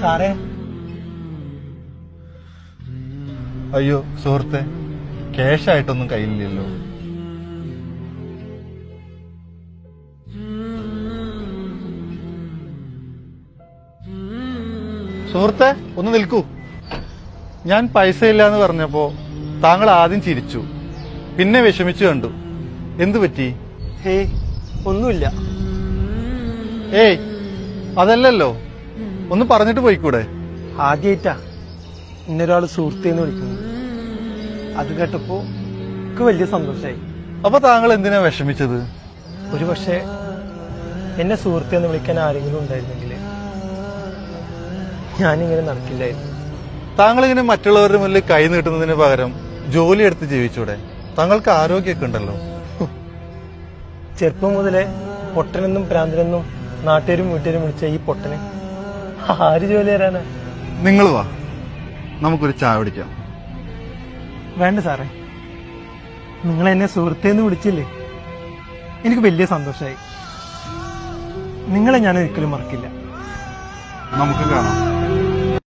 സാറേ. അയ്യോ സുഹൃത്തെ ക്യാഷ് ആയിട്ടൊന്നും കയ്യിലില്ലല്ലോ. സുഹൃത്തെ ഒന്ന് നിൽക്കൂ. ഞാൻ പൈസ ഇല്ല എന്ന് പറഞ്ഞപ്പോ താങ്കൾ ആദ്യം ചിരിച്ചു. പിന്നെ വിഷമിച്ചു കണ്ടു. എന്തു പറ്റി? ഹേയ് ഒന്നുമില്ല. ഏയ് അതല്ലല്ലോ. ഒന്ന് പറഞ്ഞിട്ട് പോയിക്കൂടെ? ആദ്യമായിട്ടാ ഇന്നൊരാൾ സുഹൃത്തേന്ന് വിളിക്കുന്നു അത് കേട്ടപ്പോ എനിക്ക് വലിയ സന്തോഷമായി അപ്പൊ താങ്കൾ എന്തിനാ വിഷമിച്ചത്? ഒരു പക്ഷേ എന്നെ സുഹൃത്തേന്ന് വിളിക്കാൻ ആരെങ്കിലും ഉണ്ടായിരുന്നെങ്കിൽ ഞാനിങ്ങനെ നടക്കില്ലായിരുന്നു. താങ്കൾ ഇങ്ങനെ മറ്റുള്ളവരുടെ മുന്നിൽ കൈ നീട്ടുന്നതിന് പകരം ജോലി എടുത്ത് ജീവിച്ചൂടെ? താങ്കൾക്ക് ആരോഗ്യമൊക്കെ ഉണ്ടല്ലോ. ചെറുപ്പം മുതലേ പൊട്ടനെന്നും പ്രാന്തനെന്നും നാട്ടുകാരും വീട്ടുകാരും വിളിച്ച ഈ പൊട്ടനെ ആര് ജോലി തരാനാ നിങ്ങൾ വാ. നമുക്കൊരു ചായ കുടിക്കാം. വേണ്ട സാറേ. നിങ്ങൾ എന്നെ സുഹൃത്തേന്ന് വിളിച്ചില്ലേ? എനിക്ക് വലിയ സന്തോഷമായി നിങ്ങളെ ഞാൻ ഒരിക്കലും മറക്കില്ല. നമുക്ക് കാണാം.